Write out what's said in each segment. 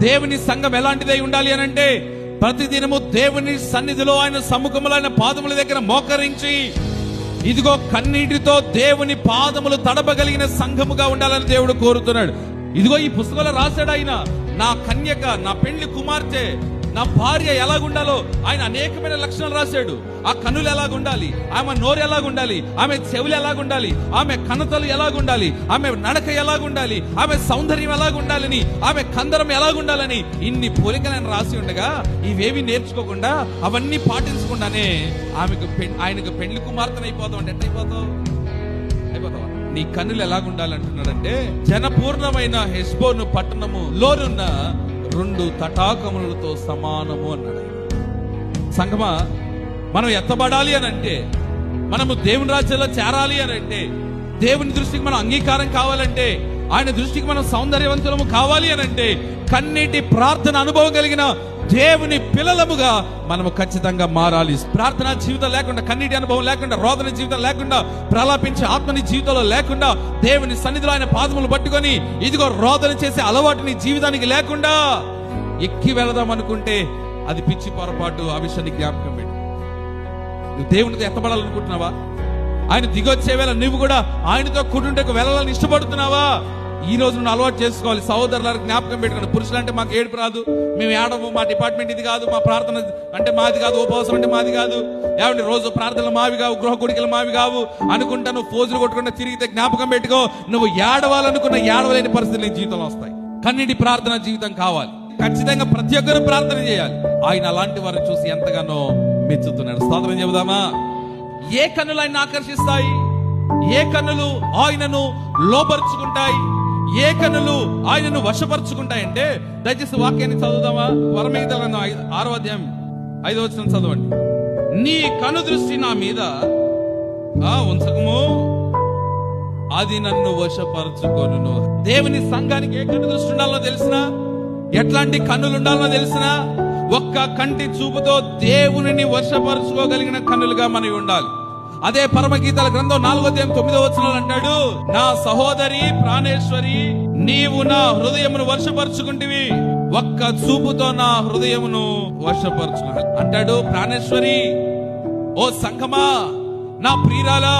దేవుని సంఘం ఎలాంటిదై ఉండాలి అని అంటే ప్రతిదినము దేవుని సన్నిధిలో ఆయన సముఖములు ఆయన పాదముల దగ్గర మోకరించి ఇదిగో కన్నీటితో దేవుని పాదములు తడపగలిగిన సంఘముగా ఉండాలని దేవుడు కోరుతున్నాడు. ఇదిగో ఈ పుస్తకంలో రాశాడు ఆయన నా కన్యక నా పెళ్ళి కుమార్తె నా భార్య ఎలాగుండాలో ఆయన అనేకమైన లక్షణాలు రాశాడు. ఆ కన్నులు ఎలాగుండాలి? ఆమె నోరు ఎలాగుండాలి? ఆమె చెవులు ఎలాగుండాలి? ఆమె కనతలు ఎలాగుండాలి? ఆమె నడక ఎలాగుండాలి? ఆమె సౌందర్యం ఎలాగుండాలని? ఆమె కందరం ఎలాగుండాలని? ఇన్ని పోలికలు ఆయన రాసి ఉండగా ఇవేవి నేర్చుకోకుండా అవన్నీ పాటించకుండానే ఆమెకు ఆయనకు పెళ్ళి కుమార్తెను అయిపోతాం అంటే ఎట్లయిపోతావు? అయిపోతావా? నీ కన్నులు ఎలాగుండాలంటున్నాడంటే జనపూర్ణమైన హెస్బోను పట్టణము లోనున్న రెండు తటాకములతో సమానము అన్నాడు సంగమా మనం ఎత్తబడాలి అని అంటే మనము దేవుని రాజ్యంలో చేరాలి అని అంటే దేవుని దృష్టికి మనం అంగీకారం కావాలంటే ఆయన దృష్టికి మనం సౌందర్యవంతులము కావాలి అని అంటే కన్నీటి ప్రార్థన అనుభవం కలిగిన దేవుని పిల్లలముగా మనము ఖచ్చితంగా మారాలి. ప్రార్థన జీవితం లేకుండా కన్నీటి అనుభవం లేకుండా రోదన జీవితం లేకుండా ప్రలాపించే ఆత్మని జీవితంలో లేకుండా దేవుని సన్నిధిలో ఆయన పాదములు పట్టుకొని ఇదిగో రోదన చేసే అలవాటుని జీవితానికి లేకుండా ఎక్కి వెళదాం అనుకుంటే అది పిచ్చి పొరపాటు ఆ విషయాన్ని జ్ఞాపకం పెట్టు. నువ్వు దేవునితో ఎత్తబడాలనుకుంటున్నావా? ఆయన దిగొచ్చే వేళ నువ్వు కూడా ఆయనతో కూటుంటే వెళ్ళాలని ఇష్టపడుతున్నావా? ఈ రోజు నువ్వు అలవాటు చేసుకోవాలి. సహోదరులకు జ్ఞాపకం పెట్టుకోండి. పురుషులు అంటే మాకు ఏడుపు రాదు. మేము ఏడము మా డిపార్ట్మెంట్ ఇది కాదు. మా ప్రార్థన అంటే మాది కాదు. ఉపవాసం అంటే మాది కాదు. ఏమండి రోజు ప్రార్థనలు మావి కావు గృహ కొడుకులు మావి కావు. అనుకుంటా నువ్వు ఫోజులు కొట్టుకుంటా తిరిగితే జ్ఞాపకం పెట్టుకో. నువ్వు ఏడవాలనుకున్న ఏడవలేని పరిస్థితులు నీ జీవితంలో వస్తాయి. కన్నీటి ప్రార్థన జీవితం కావాలి. ఖచ్చితంగా ప్రతి ఒక్కరు ప్రార్థన చేయాలి. ఆయన అలాంటి వారిని చూసి ఎంతగానో మెచ్చుతున్నాడు. స్తోత్రం చెబుదామా? ఏ కన్నులు ఆయన ఆకర్షిస్తాయి? ఏ కన్నులు ఆయనను లోపరుచుకుంటాయి ఏ కన్నులు ఆయనను వశపరుచుకుంటాయంటే దయచేసి వాక్యాన్ని చదువుదామా? వరమిగత ఆరో అధ్యాయం ఐదో వచ్చిన చదవండి. నీ కను దృష్టి నా మీద ఆ ఉంచకము. అది నన్ను వశపరచుకొను దేవుని సంఘానికి ఏ కన్ను దృష్టి ఉండాలో తెలిసిన ఎట్లాంటి కన్నులు ఉండాలో తెలిసినా ఒక్క కంటి చూపుతో దేవునిని వర్షపరుచుకోగలిగిన కన్నులుగా మనవి ఉండాలి. అదే పరమగీతాల గ్రంథం నాలుగో దేవం తొమ్మిదో వచ్చిన అంటాడు నా సహోదరి ప్రాణేశ్వరి నీవు నా హృదయమును వర్షపరుచుకుంటివి ఒక్క చూపుతో నా హృదయమును వర్షపరచుకున్నాడు అంటాడు ప్రాణేశ్వరి ఓ సంఘమా నా ప్రియురాలా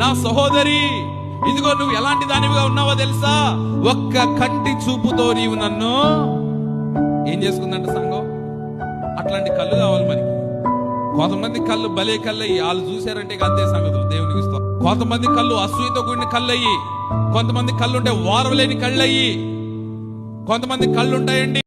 నా సహోదరి ఇదిగో నువ్వు ఎలాంటి దానివిగా ఉన్నావో తెలుసా? ఒక్క కంటి చూపుతో నీవు నన్ను ఏం చేసుకుందంట సంఘం? అట్లాంటి కళ్ళు కావాలి మనకి. కొంతమంది కళ్ళు భలే కళ్ళయ్యి. వాళ్ళు చూశారంటే అంతే సంగతులు. దేవునికి ఇస్తాం కొంతమంది కళ్ళు అసూయతో కూడిన కళ్ళయ్యి. కొంతమంది కళ్ళు ఉంటే వారవలేని కళ్ళయ్యి. కొంతమంది కళ్ళు ఉంటాయండి